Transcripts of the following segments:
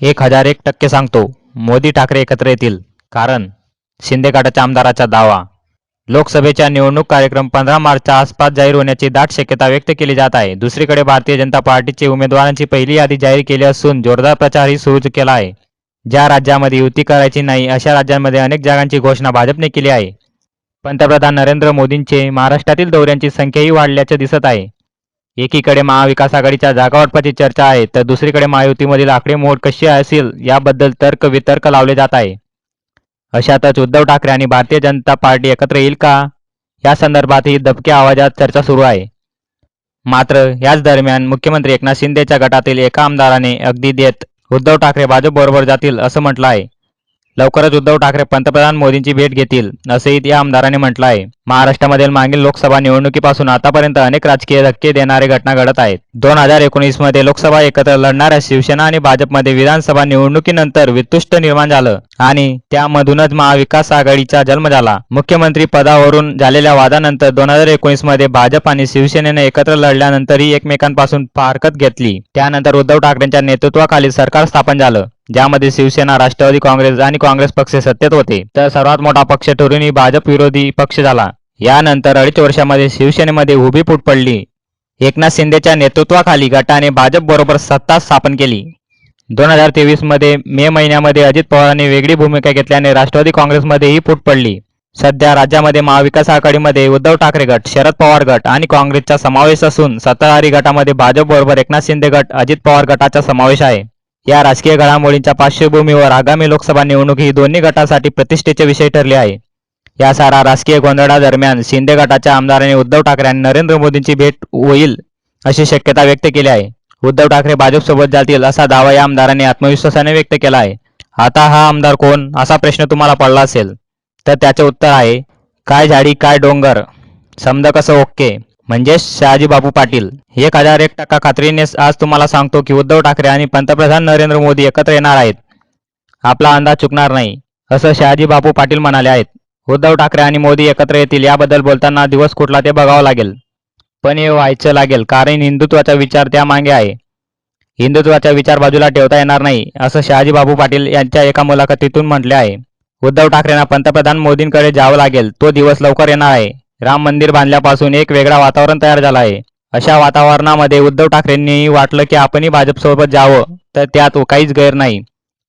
एक हजार एक टक्के सांगतो मोदी ठाकरे एकत्र येतील. कारण शिंदे गटाच्या आमदाराचा दावा. लोकसभेच्या निवडणूक कार्यक्रम पंधरा मार्चच्या आसपास जाहीर होण्याची दाट शक्यता व्यक्त केली जात आहे. दुसरीकडे भारतीय जनता पार्टीचे उमेदवारांची पहिली यादी जाहीर केली असून जोरदार प्रचारही सुरू केला आहे. ज्या राज्यामध्ये युती करायची नाही अशा राज्यांमध्ये अनेक जागांची घोषणा भाजपने केली आहे. पंतप्रधान नरेंद्र मोदींचे महाराष्ट्रातील दौऱ्यांची संख्याही वाढल्याचे दिसत आहे. एकीकडे महाविकास आघाडीच्या जागावाटपाची चर्चा आहे तर दुसरीकडे महायुतीमधील आकडेमोड कशी असेल याबद्दल तर्क वितर्क लावले जात आहे. अशातच उद्धव ठाकरे आणि भारतीय जनता पार्टी एकत्र येईल का? या संदर्भातही दबक्या आवाजात चर्चा सुरू आहे. मात्र याच दरम्यान मुख्यमंत्री एकनाथ शिंदेच्या गटातील एका आमदाराने अगदी देत उद्धव ठाकरे भाजपबरोबर जातील असं म्हटलं आहे. लवकरच उद्धव ठाकरे पंतप्रधान मोदींची भेट घेतील असंही या आमदाराने म्हटलं आहे महाराष्ट्रामधील मागील लोकसभा निवडणुकीपासून आतापर्यंत अनेक राजकीय धक्के देणारे घटना घडत आहेत. दोन हजार एकोणीसमध्ये लोकसभा एकत्र लढणाऱ्या शिवसेना आणि भाजपमध्ये विधानसभा निवडणुकीनंतर वितुष्ट निर्माण झालं आणि त्यामधूनच महाविकास आघाडीचा जन्म झाला. मुख्यमंत्री पदावरून झालेल्या वादानंतर दोन हजार एकोणीसमध्ये भाजप आणि शिवसेनेने एकत्र लढल्यानंतरही एकमेकांपासून फारकत घेतली. त्यानंतर उद्धव ठाकरेंच्या नेतृत्वाखाली सरकार स्थापन झालं. ज्यामध्ये शिवसेना राष्ट्रवादी काँग्रेस आणि काँग्रेस पक्ष सत्तेत होते. तर सर्वात मोठा पक्ष ठरूनही भाजप विरोधी पक्ष झाला. यानंतर अडीच वर्षामध्ये शिवसेनेमध्ये उभी फूट पडली. एकनाथ शिंदेच्या नेतृत्वाखाली गटाने भाजप बरोबर सत्ता स्थापन केली. दोन हजार तेवीसमध्ये मे महिन्यामध्ये अजित पवारांनी वेगळी भूमिका घेतल्याने राष्ट्रवादी काँग्रेसमध्येही फूट पडली. सध्या राज्यामध्ये महाविकास आघाडीमध्ये उद्धव ठाकरे गट शरद पवार गट आणि काँग्रेसचा समावेश असून सत्ताधारी गटामध्ये भाजप बरोबर एकनाथ शिंदे गट अजित पवार गटाचा समावेश आहे. या राजकीय घडामोडींच्या पार्श्वभूमीवर आगामी लोकसभा निवडणूक ही दोन्ही गटासाठी प्रतिष्ठेचे विषय ठरले आहे. या सारा राजकीय गोंधळादरम्यान शिंदे गटाच्या आमदारांनी उद्धव ठाकरे आणि नरेंद्र मोदींची भेट होईल अशी शक्यता व्यक्त केली आहे. उद्धव ठाकरे भाजपसोबत जातील असा दावा या आमदारांनी आत्मविश्वासाने व्यक्त केला आहे. आता हा आमदार कोण? असा प्रश्न तुम्हाला पडला असेल. तर त्याचे उत्तर आहे काय झाडी काय डोंगर? समजा कसं ओके. म्हणजेच शहाजीबापू पाटील. एक हजार एक टक्का खात्रीने आज तुम्हाला सांगतो की उद्धव ठाकरे आणि पंतप्रधान नरेंद्र मोदी एकत्र येणार आहेत. आपला अंदाज चुकणार नाही असं शहाजी बापू पाटील म्हणाले आहेत. उद्धव ठाकरे आणि मोदी एकत्र येतील याबद्दल बोलताना दिवस कुठला ते बघावं लागेल. पण हे व्हायचं लागेल कारण हिंदुत्वाचा विचार त्या मागे आहे. हिंदुत्वाचा विचार बाजूला ठेवता येणार नाही असं शहाजीबापू पाटील यांच्या एका मुलाखतीतून म्हटले आहे. उद्धव ठाकरेंना पंतप्रधान मोदींकडे जावं लागेल तो दिवस लवकर येणार आहे. राम मंदिर बांधल्यापासून एक वेगळा वातावरण तयार झालं आहे. अशा वातावरणामध्ये उद्धव ठाकरेंनी वाटलं की आपणही भाजपसोबत जावं तर त्यात काहीच गैर नाही.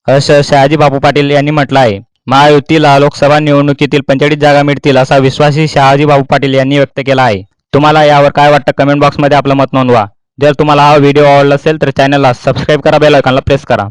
असं शहाजी बापू पाटील यांनी म्हटलं आहे. महायुतीला लोकसभा निवडणुकीतील पंचेचाळीस जागा मिळतील असा विश्वासही शहाजी बापू पाटील यांनी व्यक्त केला आहे. तुम्हाला यावर काय वाटतं कमेंट बॉक्समध्ये आपलं मत नोंदवा. जर तुम्हाला हा व्हिडिओ आवडला असेल तर चॅनलला सबस्क्राईब करा बेल आयकॉनला प्रेस करा.